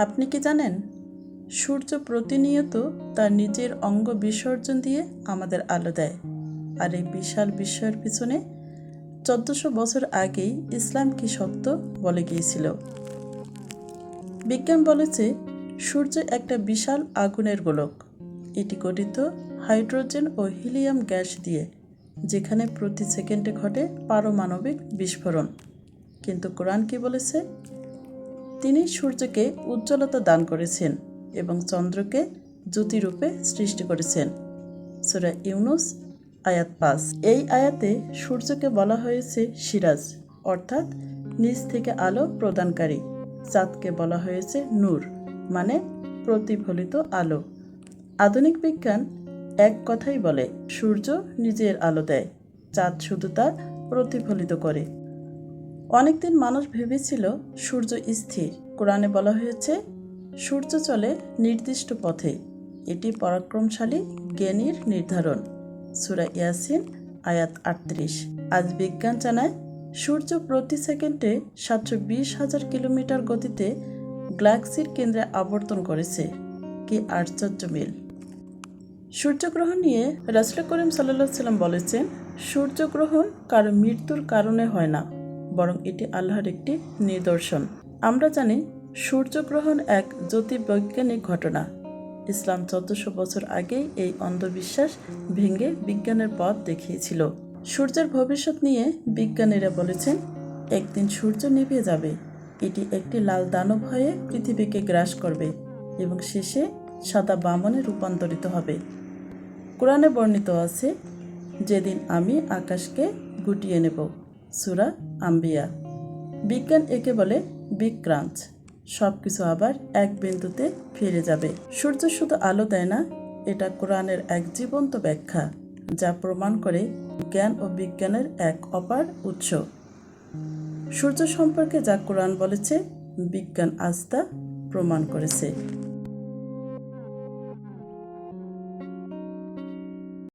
আপনি কি জানেন? সূর্য প্রতিনিয়ত তার নিজের অঙ্গ বিসর্জন দিয়ে আমাদের আলো দেয়। আর এই বিশাল বিস্ময়ের পিছনে চোদ্দশো বছর আগেই ইসলাম কি সত্য বলে গিয়েছিল? বিজ্ঞান বলেছে, সূর্য একটা বিশাল আগুনের গোলক। এটি গঠিত হাইড্রোজেন ও হিলিয়াম গ্যাস দিয়ে, যেখানে প্রতি সেকেন্ডে ঘটে পারমাণবিক বিস্ফোরণ। কিন্তু কোরআন কি বলেছে? তিনি সূর্যকে উজ্জ্বলতা দান করেছেন এবং চন্দ্রকে জ্যোতিরূপে সৃষ্টি করেছেন। সুরা ইউনুস, আয়াত পাঁচ। এই আয়াতে সূর্যকে বলা হয়েছে সিরাজ, অর্থাৎ নিচ থেকে আলো প্রদানকারী। চাঁদকে বলা হয়েছে নূর মানে প্রতিফলিত আলো। আধুনিক বিজ্ঞান এক কথাই বলে, সূর্য নিজের আলো দেয়, চাঁদ শুধু তা প্রতিফলিত করে। অনেকদিন মানুষ ভেবেছিল সূর্য স্থির। কোরআনে বলা হয়েছে, সূর্য চলে নির্দিষ্ট পথে। এটি পরাক্রমশালী জ্ঞানীর নির্ধারণ। সুরা ইয়াসিন, আয়াত আটত্রিশ। আজ বিজ্ঞান জানায়, সূর্য প্রতি সেকেন্ডে সাতশো বিশ হাজার কিলোমিটার গতিতে গ্যালাক্সির কেন্দ্রে আবর্তন করেছে। কি আশ্চর্য মিল! সূর্যগ্রহণ নিয়ে রাসুল করিম সাল্লা সাল্লাম বলেছেন, সূর্যগ্রহণ কারও মৃত্যুর কারণে হয় না। বরং এটি আল্লাহর একটি নিদর্শন। আমরা জানি, সূর্যগ্রহণ এক জ্যোতির্বৈজ্ঞানিক ঘটনা। ইসলাম চোদ্দশো বছর আগেই এই অন্ধবিশ্বাস ভেঙে বিজ্ঞানের পথ দেখিয়েছিল। সূর্যের ভবিষ্যৎ নিয়ে বিজ্ঞানীরা বলেছেন, একদিন সূর্য নিভে যাবে। এটি একটি লাল দানব হয়ে পৃথিবীকে গ্রাস করবে এবং শেষে সাদা বামনে রূপান্তরিত হবে। কোরআনে বর্ণিত আছে, যেদিন আমি আকাশকে গুটিয়ে নেব সুরা আম্বিয়া। বিজ্ঞান একে বলে বিক্রাঞ্চ সব কিছু আবার এক বিন্দুতে ফিরে যাবে। সূর্য শুধু আলো দেয় না, এটা কোরআনের এক জীবন্ত ব্যাখ্যা, যা প্রমাণ করে জ্ঞান ও বিজ্ঞানের এক অপার উৎস। সূর্য সম্পর্কে যা কোরআন বলেছে, বিজ্ঞান আস্থা প্রমাণ করেছে।